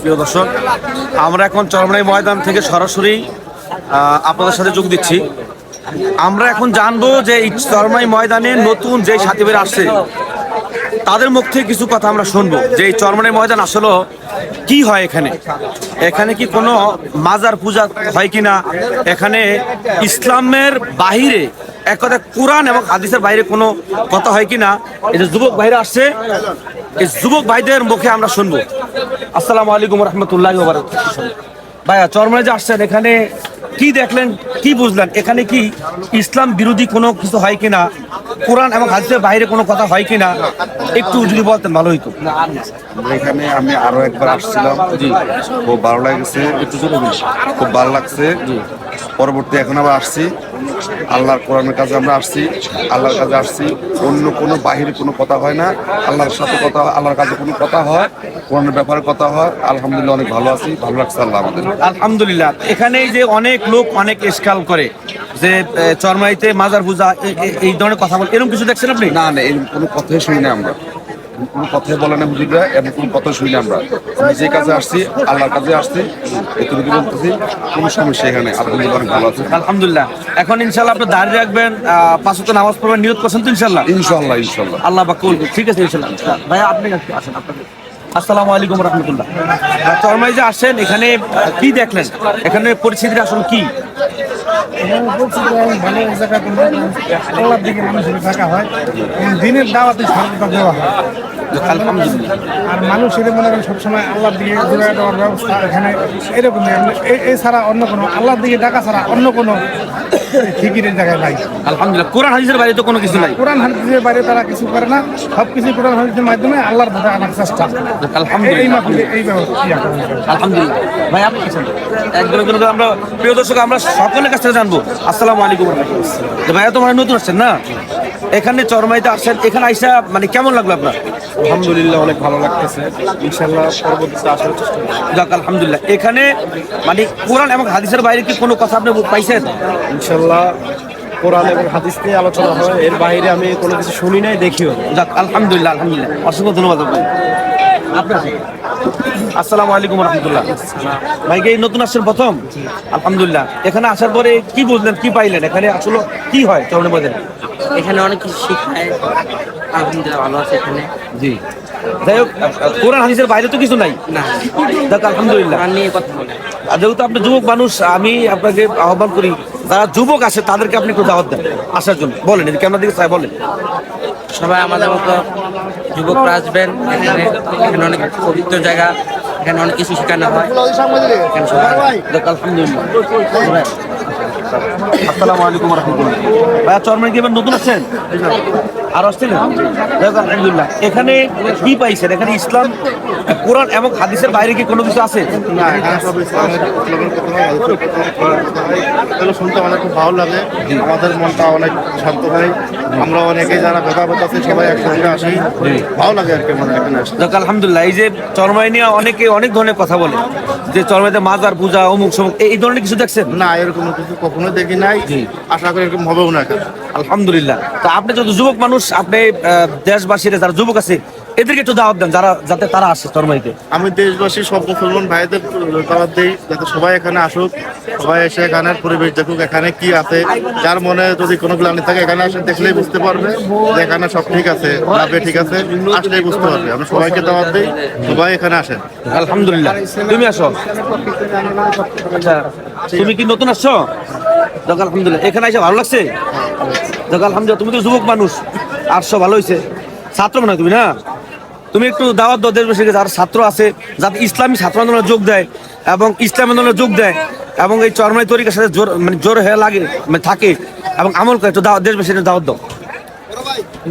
প্রিয় দর্শক, আমরা এখন চরমনাই ময়দান থেকে সরাসরি আপনাদের সাথে যোগ দিচ্ছি। আমরা এখন জানব যে এই চরমাই ময়দানে নতুন যে সাথীবের আসছে, তাদের মুখ থেকে কিছু কথা আমরা শুনব যে এই চরমনাই ময়দান আসলে কি হয় এখানে? এখানে কি কোনো মাজার পূজা হয় কিনা? এখানে ইসলামের বাহিরে, এক কথা কোরআন এবং হাদিসের বাইরে কোনো কথা হয় কিনা? এই যে যুবক ভাইরা আসছে, এই যুবক ভাইদের মুখে আমরা শুনব। আসসালামু আলাইকুম রহমতুল্লাহ ভাইয়া চরমনে যে আসছেন এখানে কি দেখলেন কি বুঝলেন? এখানে কি ইসলাম বিরোধী কোনো কিছু হয় কিনা? কোরআন এবং হাদিসের বাইরে কোনো কথা হয় কিনা? একটু যদি বলতেন ভালো হইতো। এখানে আমি আরও একবার আসছিলাম। খুব ভালো লাগছে। খুব ভালো লাগছে। পরবর্তী এখন আবার আসছি। আল্লাহর কোরআনের কাছে আমরা আসছি আল্লাহর কাছে আসছি। অন্য কোনো বাহিরে কোনো কথা হয় না। আল্লাহর সাথে কথা আল্লাহর কাছে কোনো কথা হয় কোরআনের ব্যাপারে কথা হয়। আলহামদুলিল্লাহ অনেক ভালো আছি ভালো লাগছে আল্লাহ আমাদের। আলহামদুলিল্লাহ। এখানে যে অনেক লোক অনেক এসকাল করে যে চরমাইতে মাজার পূজা এই ধরনের কথা বলে এরকম কিছু দেখছেন আপনি? না না এরকম কোনো কথাই শুনি না আমরা। কোনো কথাই বলে না হুজুররা এবং কোনো কথা শুনি না আমরা। নিজের কাজে আসছি আল্লাহর কাজে আসছি এতটুকু বলতেছি কোনো সমস্যা এখানে আলহামদুলিল্লাহ অনেক ভালো আছে। আলহামদুলিল্লাহ। এখন ইনশাল্লাহ আপনি দাঁড়িয়ে রাখবেন পাঁচ ওয়াক্ত নামাজ পড়বেন নিয়ত করছেন তো ইনশাল্লাহ ইনশাল্লাহ ইনশাল্লাহ আল্লাহ বা কবুল ঠিক আছে ইনশাল্লাহ ভাইয়া আপনি আসেন আপনাকে আসসালামু আলাইকুম রহমতুল্লাহ। চরমাই যে আসেন এখানে কি দেখলেন? এখানে পরিস্থিতিটা আসলে কি? ভালো জায়গা আল্লাহর দিকে মানুষের থাকা হয় এবং দিনের দাওয়াতে সর্বদা দেওয়া হয়। আর মানুষের মনে করেন সবসময় আল্লাহর দিকে ঘুরে দেওয়ার ব্যবস্থা এখানে এরকমই। আমরা- এ- এছাড়া অন্য কোনো আল্লাহর দিকে ডাকা ছাড়া অন্য কোনো ফিকিরের জায়গায় নাই। আলহামদুলিল্লাহ কোরআন হাদিসের বাইরে তো কোনো কিছু নাই। কোরআন হাদিসের বাইরে তারা কিছু করে না সব কিছু কোরআন হাদিসের মাধ্যমে আল্লাহর ধারে আনার চেষ্টা। আলহামদুলিল্লাহ। এই ব্যবস্থা। আলহামদুলিল্লাহ। ভাই আপনি করে আমরা প্রিয় দর্শক আমরা সকলের কাছ থেকে জানব। আসসালামু আলাইকুম তো ভাইয়া তো মানে নতুন আসছেন না? এখানে চরমাইতে আসছেন এখানে আইসা মানে কেমন লাগল আপনার? আলহামদুলিল্লাহ অনেক ভালো লাগতেছে। ইনশাল্লাহ পরবর্তীতে আসার চেষ্টা যাক আলহামদুলিল্লাহ। এখানে মানে কোরআন এবং হাদিসের বাইরে কি কোনো কথা আপনি পাইছেন? ইনশাল্লাহ কোরআন এবং হাদিস নিয়ে আলোচনা হয়। এর বাইরে আমি কোনো কিছু শুনি নাই দেখিও। যাক আলহামদুলিল্লাহ আলহামদুলিল্লাহ। অসংখ্য ধন্যবাদ আপনার আসসালামু আলাইকুম রহমতুল্লাহ। ভাই এই নতুন আসছেন প্রথম? আলহামদুলিল্লাহ। এখানে আসার পরে কি বুঝলেন কি পাইলেন? এখানে আসলে কি হয়? চরণে বাজারে এখানে অনেক কিছু শিখায়। আলহামদুলিল্লাহ ভালো আছে এখানে। জি। যাই হোক কোরআন হাদিসের বাইরে তো কিছু নাই? না। যাক আলহামদুলিল্লাহ। কথা বলে। যেহেতু আপনি যুবক মানুষ আমি আপনাকে আহ্বান করি যারা যুবক আছে তাদেরকে আপনি একটু দাওয়াত দেন আসার জন্য। বলেন আমাদের দিকে চাই বলেন। সবাই আমাদের মতো যুবকরা আসবেন। এখানে এখানে অনেক পবিত্র জায়গা, এখানে অনেক কিছু শেখানো হয়। এখানে সবাই আসসালামু আলাইকুম রহমতুল্লাহ। ভাইয়া চরমানি কি এবার নতুন আসছেন? আর আসছিলেন যাক আলহামদুলিল্লাহ। এখানে কি পাইছেন? এখানে ইসলাম কোরআন এবং হাদিসের বাইরে কি কোনো কিছু আছে? শুনতে অনেক খুব ভালো লাগে। আমাদের মনটা অনেক শান্ত হয়। আমরা অনেকে যারা ভেদাভেদ আছে সবাই একসঙ্গে আসি। ভালো লাগে আর কি মানে এখানে আলহামদুলিল্লাহ। এই যে চরমাই নিয়ে অনেকে অনেক ধরনের কথা বলে। যে চরমাইতে মাজার পূজা অমুক সমুক এই- ধরনের কিছু দেখছেন? না এরকম কিছু কখনো দেখি নাই। আশা করি এরকম হবেও না আলহামদুলিল্লাহ। তা আপনি যত যুবক মানুষ আপনি দেশবাসীরা যারা যুবক আছে এদেরকে একটু দাওয়াত দেন যারা যাতে তারা আসে চরমাইতে আমি দেশবাসী সব মুসলমান ভাইদের দাওয়াত দিই যাতে সবাই এখানে আসুক সবাই এসে এখানের পরিবেশ দেখুক এখানে কি আছে। যার মনে যদি কোনো গ্লানি থাকে এখানে আসে দেখলেই বুঝতে পারবে যে এখানে সব ঠিক আছে বে ঠিক আছে আসলেই বুঝতে পারবে। আমি সবাইকে দাওয়াত দিই সবাই এখানে আসেন। আলহামদুলিল্লাহ। তুমি আসো। আচ্ছা তুমি কি নতুন আসছো? যাক আলহামদুলিল্লাহ। এখানে এসে ভালো লাগছে? যাক আলহামদুলিল্লাহ তুমি তো যুবক মানুষ। আসছো ভালো হয়েছে ছাত্র মনে তুমি না? তুমি একটু দাওয়াত দাও দেশবাসীকে যারা ছাত্র আছে যাতে ইসলামী ছাত্র আন্দোলনে যোগ দেয় এবং ইসলাম আন্দোলনে যোগ দেয় এবং এই চরমাই তরিকার সাথে জোর মানে জোর হয়ে লাগে মানে থাকে এবং আমল করে। একটু দাওয়াত দেশবাসীকে দাওয়াত দাও।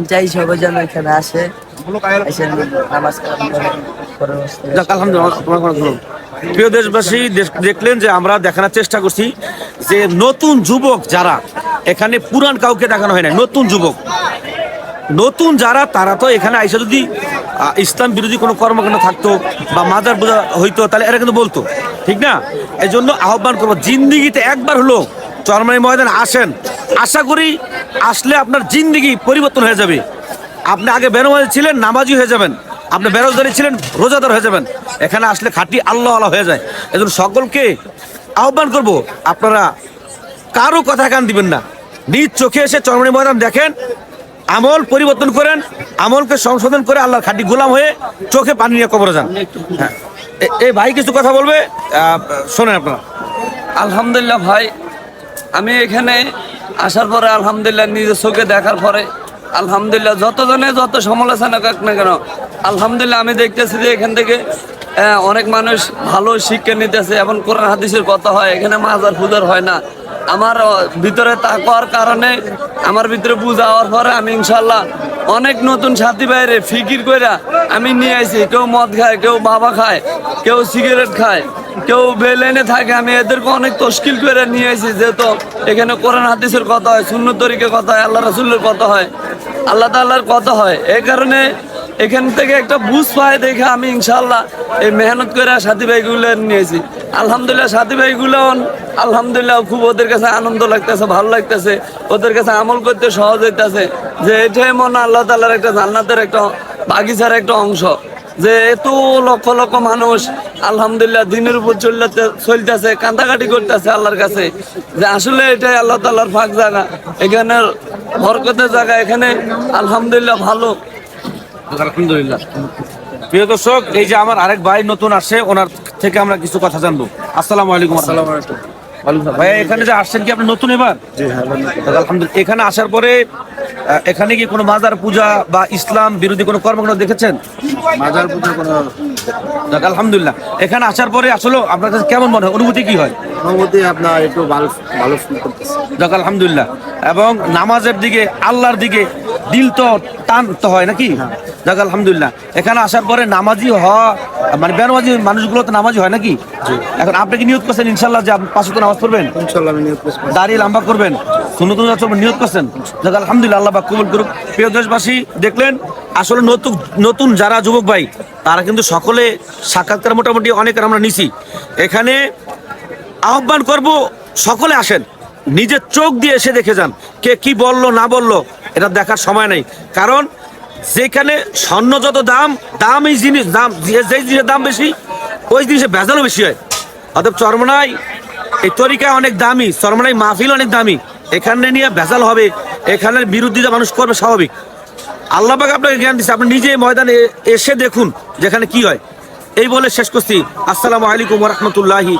চাই সবাই যেন এখানে আসে। প্রিয় দেশবাসী দেশ- দেখলেন যে আমরা দেখানোর চেষ্টা করছি যে নতুন যুবক যারা এখানে পুরান কাউকে দেখানো হয় না নতুন যুবক। নতুন যারা, তারা তো এখানে আইসা যদি ইসলাম বিরোধী কোনো কর্মকাণ্ড থাকতো বা মাদার বোঝা হইতো, তাহলে এরা কিন্তু বলতো, ঠিক না? এই জন্য আহ্বান করব, জিন্দিগিতে একবার হলো চরমানি ময়দান আসেন। আশা করি আসলে আপনার জিন্দিগি পরিবর্তন হয়ে যাবে। আপনি আগে বেরোমাজি ছিলেন, নামাজি হয়ে যাবেন। আপনি বেরোজগারি ছিলেন, রোজাদার হয়ে যাবেন। এখানে আসলে খাঁটি আল্লাহ আল্লাহ হয়ে যায়। এজন্য সকলকে আহ্বান করব, আপনারা কারও কথা কান দিবেন না। নিজ চোখে এসে চরমণি ময়দান দেখেন আমল পরিবর্তন করেন, আমলকে সংশোধন করে আল্লাহর খাঁটি গোলাম হয়ে চোখে পানি নিয়ে কবরে যান। হ্যাঁ। এই ভাই কিছু কথা বলবে? শোনেন আপনারা। আলহামদুলিল্লাহ ভাই, আমি এখানে আসার পরে আলহামদুলিল্লাহ নিজের চোখে দেখার পরে আলহামদুলিল্লাহ যতজনে যত সমালোচনা কাক না কেন, আলহামদুলিল্লাহ আমি দেখতেছি যে এখান থেকে অনেক মানুষ ভালো শিক্ষা নিতেছে এবং কোরআন হাদিসের কথা হয়, এখানে মাজার পূজার হয় না। আমার ভিতরে তাকওয়ার কারণে, আমার ভিতরে বুঝা হওয়ার পরে আমি ইনশাল্লাহ অনেক নতুন সাথী বাইরে ফিকির কইরা আমি নিয়ে আইছি। কেউ মদ খায়, কেউ বাবা খায়, কেউ সিগারেট খায়, কেউ বেলেনে থাকে, আমি এদেরকে অনেক তশকিল করে নিয়ে আসি যেহেতু এখানে কোরআন হাদিসের কথা হয় শূন্য তরিকের কথা হয়, আল্লাহ রাসুল্লের কথা হয়, আল্লাহ তাল্লাহর কথা হয়। এই কারণে এখান থেকে একটা বুঝ পায় দেখে আমি ইনশাল্লাহ এই মেহনত করে সাথী ভাইগুলো নিয়েছি। আলহামদুলিল্লাহ সাথী ভাইগুলো আলহামদুলিল্লাহ খুব ওদের কাছে আনন্দ লাগতেছে, ভালো লাগতেছে, ওদের কাছে আমল করতে সহজ হইতেছে। যে এটাই মনে আল্লাহ তালার একটা জান্নাতের একটা বাগিচার একটা অংশ। যে এত লক্ষ লক্ষ মানুষ আলহামদুলিল্লাহ দিনের উপর চলতে, চলতেছে, কান্দাকাটি করতেছে আল্লাহর কাছে। যে আসলে এটাই আল্লাহ তাল্লাহর ফাঁক জায়গা। এখানে বরকতের জায়গা এখানে আলহামদুলিল্লাহ ভালো। আলহামদুলিল্লাহ। প্রিয় দর্শক এই যে আমার আরেক ভাই নতুন আসে ওনার থেকে আমরা কিছু কথা জানব। আসসালামু আলাইকুম আসসালাম ভাই এখানে যে আসছেন কি আপনি নতুন এবার? আলহামদুলিল্লাহ এখানে আসার পরে এখানে কি কোনো মাজার পূজা বা ইসলাম বিরোধী কোনো কর্মকাণ্ড দেখেছেন? মাজার পূজা কোনো আলহামদুলিল্লাহ। এখানে আসার পরে আসলে আপনার কাছে কেমন মনে হয়? অনুভূতি কি হয়? অনুমতি আপনার একটু ভালো ভালো ফিল করতেছে। যাক আলহামদুলিল্লাহ। এবং নামাজের দিকে আল্লাহর দিকে দিল তো টান তো হয় নাকি? যাক আলহামদুলিল্লাহ। এখানে আসার পরে নামাজি হওয়া মানে বেনামাজি মানুষগুলো তো নামাজি হয় নাকি? এখন আপনি কি নিয়োগ করছেন ইনশাল্লাহ যে আপনি পাঁচ ওয়াক্ত নামাজ পড়বেন? ইনশাল্লাহ আমি নিয়োগ করছি। দাড়ি লম্বা করবেন? সুন্নত চলবেন নিয়োগ করছেন? যাক আলহামদুলিল্লাহ আল্লাহ কবুল করুক। প্রিয় দেশবাসী দেখলেন আসলে নতুন নতুন যারা যুবক ভাই তারা কিন্তু সকলে সাক্ষাৎকার মোটামুটি অনেকের আমরা নিছি। এখানে আহ্বান করব, সকলে আসেন। নিজের চোখ দিয়ে এসে দেখে যান, কে কি বলল, না বলল, এটা দেখার সময় নেই। কারণ যেখানে স্বর্ণ যত দাম দাম এই জিনিস, দাম, যে- যেই জিনিসের দাম বেশি, ওই জিনিসের ভেজালও বেশি হয়। অতএব চরমনাই, এই তরিকা অনেক দামি, চরমনাই মাহফিল অনেক দামি। এখানে নিয়ে ভেজাল হবে এখানের বিরোধিতা মানুষ করবে স্বাভাবিক। আল্লাহ পাক আপনাকে জ্ঞান দিচ্ছে আপনি নিজে ময়দানে এসে দেখুন যেখানে কি হয়। এই বলে শেষ করছি। আসসালামু আলাইকুম রহমতুল্লাহি